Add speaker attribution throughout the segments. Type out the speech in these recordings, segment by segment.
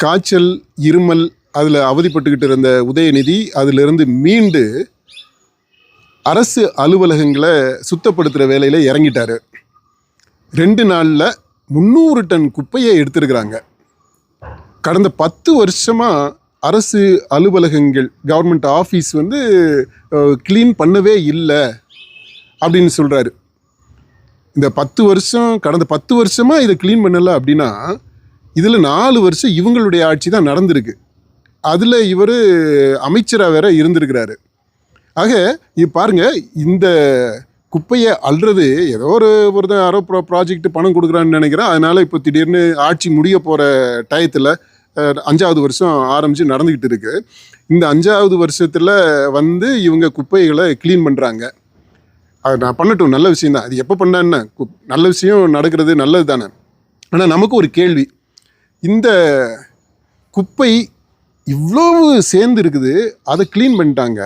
Speaker 1: காய்ச்சல் இருமல் அதில் அவதிப்பட்டுக்கிட்டு இருந்த உதயநிதி அதிலிருந்து மீண்டு அரசு அலுவலகங்களை சுத்தப்படுத்துகிற வேலையில் இறங்கிட்டார். ரெண்டு நாளில் முந்நூறு டன் குப்பையை எடுத்துருக்குறாங்க. கடந்த பத்து வருஷமாக அரசு அலுவலகங்கள் கவர்மெண்ட் ஆஃபீஸ் வந்து க்ளீன் பண்ணவே இல்லை அப்படின்னு சொல்கிறாரு இந்த பத்து வருஷம் கடந்த பத்து வருஷமாக இதை க்ளீன் பண்ணலை அப்படின்னா இதில் நாலு வருஷம் இவங்களுடைய ஆட்சி தான் நடந்திருக்கு. அதில் இவர் அமைச்சராக வேற இருந்திருக்கிறாரு. ஆக இது பாருங்க இந்த குப்பையை அள்ளுறது ஏதோ ஒரு ஒருத்தன் யாரோ ப்ரா ப்ராஜெக்ட் பணம் கொடுக்குறான்னு நினைக்கிறேன். அதனால் இப்போ திடீர்னு ஆட்சி முடிய போகிற டயத்தில் அஞ்சாவது வருஷம் ஆரம்பித்து நடந்துக்கிட்டு இருக்கு. இந்த அஞ்சாவது வருஷத்தில் வந்து இவங்க குப்பைகளை க்ளீன் பண்ணுறாங்க அது நான் பண்ணட்டும் நல்ல விஷயம் தான். அது எப்போ பண்ணான்னு கு- நல்ல விஷயம் நடக்கிறது நல்லது தானே ஆனால் நமக்கு ஒரு கேள்வி. இந்த குப்பை இவ்வளவு சேர்ந்து இருக்குது அதை க்ளீன் பண்ணிட்டாங்க.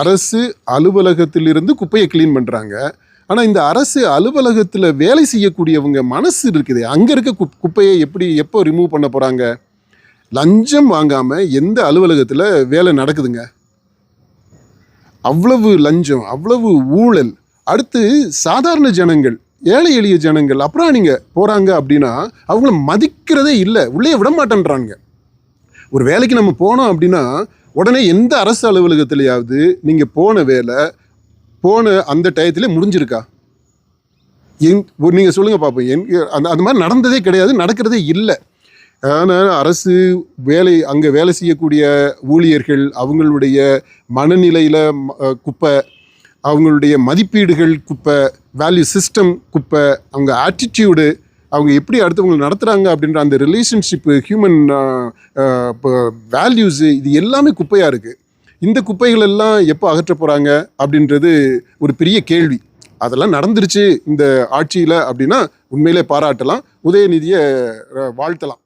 Speaker 1: அரசு அலுவலகத்திலிருந்து குப்பையை க்ளீன் பண்ணுறாங்க ஆனால் இந்த அரசு அலுவலகத்தில் வேலை செய்யக்கூடியவங்க மனசு இருக்குது. அங்கே இருக்க குப் குப்பையை எப்படி எப்போ ரிமூவ் பண்ண போகிறாங்க லஞ்சம் வாங்காமல் எந்த அலுவலகத்தில் வேலை நடக்குதுங்க? அவ்வளவு லஞ்சம் அவ்வளவு ஊழல். அடுத்து சாதாரண ஜனங்கள் ஏழை எளிய ஜனங்கள் அப்புறம் நீங்கள் போகிறாங்க அப்படின்னா அவங்கள மதிக்கிறதே இல்லை. உள்ளே விட மாட்டேன்றானுங்க ஒரு வேலைக்கு நம்ம போனோம் அப்படின்னா உடனே எந்த அரசு அலுவலகத்திலேயாவது நீங்கள் போன வேலை போன அந்த டயத்திலே முடிஞ்சிருக்கா? எங் நீங்கள் சொல்லுங்கள் பார்ப்போம் எங் அந்த அந்த மாதிரி நடந்ததே கிடையாது நடக்கிறதே இல்லை. ஆனால் அரசு வேலை அங்கே வேலை செய்யக்கூடிய ஊழியர்கள் அவங்களுடைய மனநிலையில் குப்பை அவங்களுடைய மதிப்பீடுகள் குப்பை வேல்யூ சிஸ்டம் குப்பை அவங்க ஆட்டிடியூடு அவங்க எப்படி அடுத்தவங்களை நடத்துகிறாங்க அப்படின்ற அந்த ரிலேஷன்ஷிப்பு ஹியூமன் வேல்யூஸு இது எல்லாமே குப்பையாக இருக்குது இந்த குப்பைகள் எல்லாம் எப்போ அகற்ற போகிறாங்க அப்படின்றது ஒரு பெரிய கேள்வி. அதெல்லாம் நடந்துருச்சு இந்த ஆட்சியில் அப்படின்னா உண்மையிலே பாராட்டலாம் உதயநிதியை வாழ்த்தலாம்.